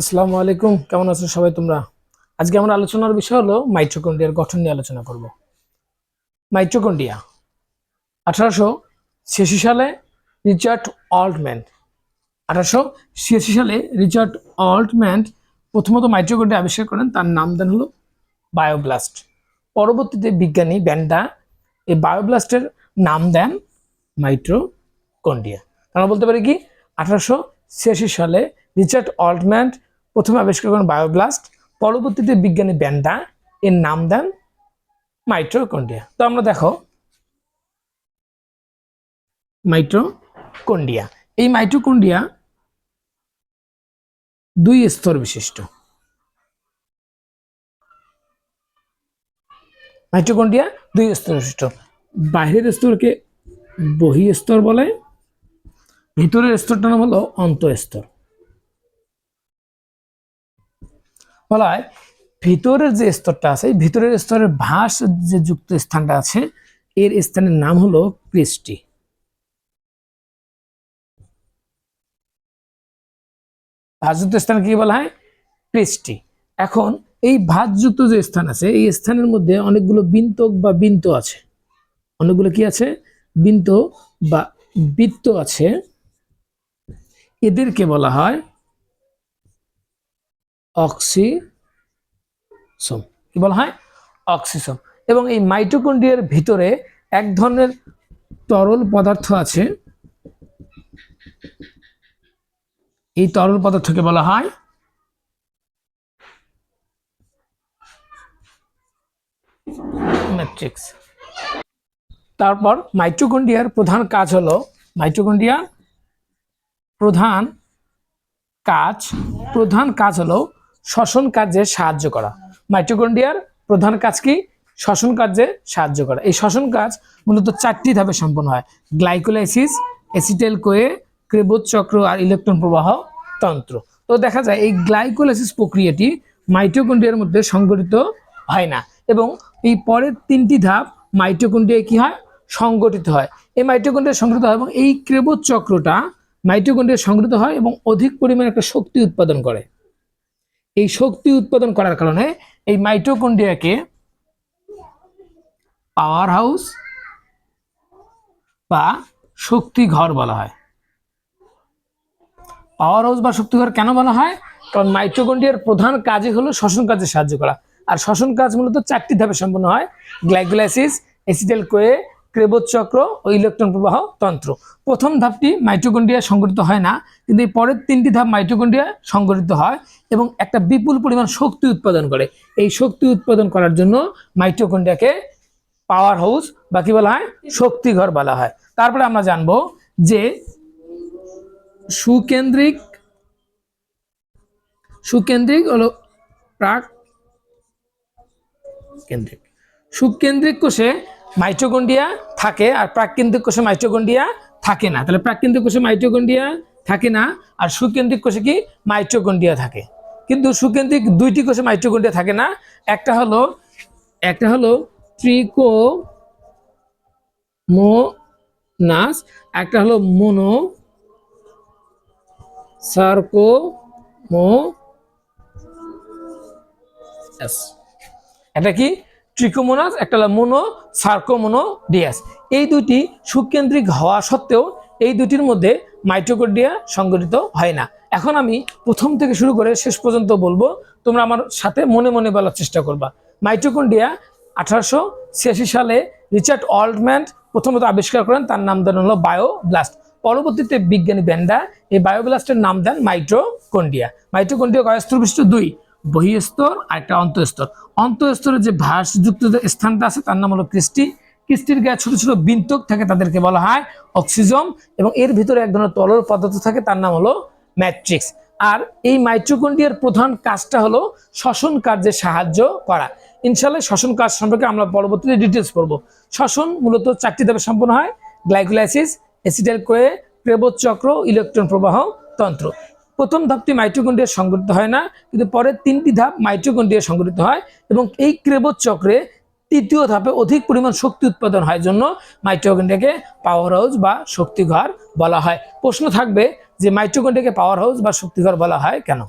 আসসালামু আলাইকুম। কেমন আছো সবাই তোমরা? আজকে আমার আলোচনার বিষয় হলো মাইট্রোকন্ডিয়ার গঠন নিয়ে আলোচনা করব। মাইট্রোকন্ডিয়া আঠারোশো ছিয়াশি সালে রিচার্ড অল্টম্যান, আঠারোশো ছিয়াশি সালে রিচার্ড অল্টম্যান প্রথমত মাইট্রোকন্ডিয়া আবিষ্কার করেন, তার নাম দেন হলো বায়োব্লাস্ট। পরবর্তীতে বিজ্ঞানী ব্যান্ডা এই বায়োব্লাস্টের নাম দেন মাইট্রোকন্ডিয়া আমরা বলতে পারি কি? আঠারোশো ছিয়াশি সালে রিচার্ড অল্টম্যান প্রথমে আবিষ্কার করেন বায়োব্লাস্ট, পরবর্তীতে বিজ্ঞানী ব্যান্ডা, এর নাম দেন মাইট্রোকন্ডিয়া তো আমরা দেখো মাইট্রোকন্ডিয়া এই মাইট্রোকন্ডিয়া দুই স্তর বিশিষ্ট। মাইট্রোকন্ডিয়া দুই স্তর বিশিষ্ট। বাইরের স্তরকে বহি স্তর বলে, ভিতরের স্তরটার নাম হলো অন্তঃস্তর। বলা হয় ভিতরের যে স্তরটা আছে ভিতরের স্তরের ভাস যে যুক্ত স্থানটা আছে, এর স্থানের নাম হলো ক্রিস্টি ভাসযুক্ত স্থান কি বলা হয়? ক্রিস্টি এখন এই ভাসযুক্ত যে স্থান আছে, এই স্থানের মধ্যে অনেকগুলো বিন্তক বা বিন্ত আছে। অনেকগুলো কি আছে? বিন্ত বা বৃত্ত আছে। এদেরকে বলা হয় অক্সিসোম কি বলা হয়? অক্সিসোম এবং এই মাইটোকন্ড্রিয়ার ভিতরে এক ধরনের তরল পদার্থ আছে। এই তরল পদার্থকে বলা হয় ম্যাট্রিক্স। তারপর মাইটোকন্ড্রিয়ার প্রধান কাজ হলো, মাইটোকন্ড্রিয়া প্রধান কাজ প্রধান কাজ হলো শ্বসন কাজে সাহায্য করা। মাইটোকন্ড্রিয়ার প্রধান কাজ কি? শ্বসন কাজে সাহায্য করা। এই শ্বসন কাজ মূলত চারটি ধাপে সম্পন্ন হয়। গ্লাইকোলাইসিস অ্যাসিটেল কোয়ে ক্রেবোজ চক্র আর ইলেকট্রন প্রবাহ তন্ত্র। তো দেখা যায়, এই গ্লাইকোলাইসিস প্রক্রিয়াটি মাইটোকন্ড্রিয়ার মধ্যে সংগঠিত হয় না এবং এই পরের তিনটি ধাপ মাইটোকন্ড্রিয়ায় কি হয়? সংগঠিত হয়। এই মাইটোকন্ড্রিয়া সংগঠিত হয় এবং এই ক্রেবোজ চক্রটা মাইটোকন্ড্রিয়া সংগঠিত হয় এবং অধিক পরিমাণে একটা শক্তি উৎপাদন করে। এই শক্তি উৎপাদন করার কারণে এই মাইটোকন্ড্রিয়াকে পাওয়ার হাউস বা শক্তি ঘর বলা হয়। পাওয়ার হাউস বা শক্তিঘর কেন বলা হয়? কারণ মাইটোকন্ড্রিয়ার প্রধান কাজই হলো শ্বসন কাজে সাহায্য করা। আর শ্বসন কাজ মূলত চারটি ধাপে সম্পন্ন হয়। গ্লাইকোলাইসিস এসিডেল কোয়ে ক্রেবোজ চক্র ও ইলেকট্রন প্রবাহ তন্ত্র। প্রথম ধাপটি মাইটোকন্ড্রিয়া সংগঠিত হয় না, কিন্তু এই পরের তিনটি ধাপ মাইটোকন্ড্রিয়া সংগঠিত হয় এবং একটা বিপুল পরিমাণ শক্তি উৎপাদন করে। এই শক্তি উৎপাদন করার জন্য মাইটোকন্ড্রিয়াকে পাওয়ার হাউস বা কি বলা হয়? শক্তিঘর বলা হয়। তারপরে আমরা জানব যে সুকেন্দ্রিক সুকেন্দ্রিক হলো প্রাক কেন্দ্রিক সুকেন্দ্রিক কোষে মাইটোকন্ড্রিয়া থাকে আর প্রাককেন্দ্রিক কোষে মাইটোকন্ড্রিয়া থাকে না। তাহলে প্রাককেন্দ্রিক কোষে মাইটোকন্ড্রিয়া থাকে না আর সুকেন্দ্রিক কোষে কি মাইটোকন্ড্রিয়া থাকে। কিন্তু সুকেন্দ্রিক দুইটি কোষে মাইটোকন্ড্রিয়া থাকে না। একটা হলো একটা হলো ট্রিকো মোনাস একটা হলো মোনো সার্কো মো এটা কি? ট্রিকোমোনাস একটা হলো মোনো সার্কোমোনো ডিয়াস এই দুটি সুকেন্দ্রিক হওয়া সত্ত্বেও এই দুটির মধ্যে মাইটোকন্ড্রিয়া সংগঠিত হয় না। এখন আমি প্রথম থেকে শুরু করে শেষ পর্যন্ত বলব, তোমরা আমার সাথে মনে মনে বলার চেষ্টা করবা। মাইটোকন্ড্রিয়া আঠারোশো ছিয়াশি সালে রিচার্ড অল্টম্যান প্রথমত আবিষ্কার করেন, তার নাম দেন হলো বায়োব্লাস্ট। পরবর্তীতে বিজ্ঞানী ব্যান্ডা এই বায়োব্লাস্টের নাম দেন মাইট্রোকন্ডিয়া মাইট্রোকন্ডিয়া কয়স্তর বিশিষ্ট দুই। বহিস্তর আর একটা অন্তঃস্তর। অন্তঃস্তরের যে ভাসযুক্ত যে স্থানটা আছে, তার নাম হলো কৃষ্টি কৃষ্টির গায়ে ছোট ছোট বিন্তক থাকে, তাদেরকে বলা হয় অক্সিজম এবং এর ভিতরে এক ধরনের তরল পদার্থ থাকে, তার নাম হলো ম্যাট্রিক্স। আর এই মাইট্রোকন্ডিয়ার প্রধান কাজটা হলো শ্বসন কার্যে সাহায্য করা। ইনশাল্লাহ শ্বসন কাজ সম্পর্কে আমরা পরবর্তীতে ডিটেলস পড়ব। শ্বসন মূলত চারটি ধাপে সম্পন্ন হয়, গ্লাইকোলাইসিস অ্যাসিডাল কোয়ে ক্রেবোজ চক্র, ইলেকট্রন প্রবাহ তন্ত্র। প্রথম ধাপটি মাইটোকন্ড্রিয়া সংগঠিত হয় না, কিন্তু পরের তিনটি ধাপ মাইটোকন্ড্রিয়া সংগঠিত হয় এবং এই ক্রেবোজ চক্রে তৃতীয় ধাপে অধিক পরিমাণ শক্তি উৎপাদন হয় জন্য মাইটোকন্ড্রিয়াকে পাওয়ার হাউস বা শক্তিঘর বলা হয়। প্রশ্ন থাকবে যে মাইটোকন্ড্রিয়াকে পাওয়ার হাউস বা শক্তিঘর বলা হয় কেন?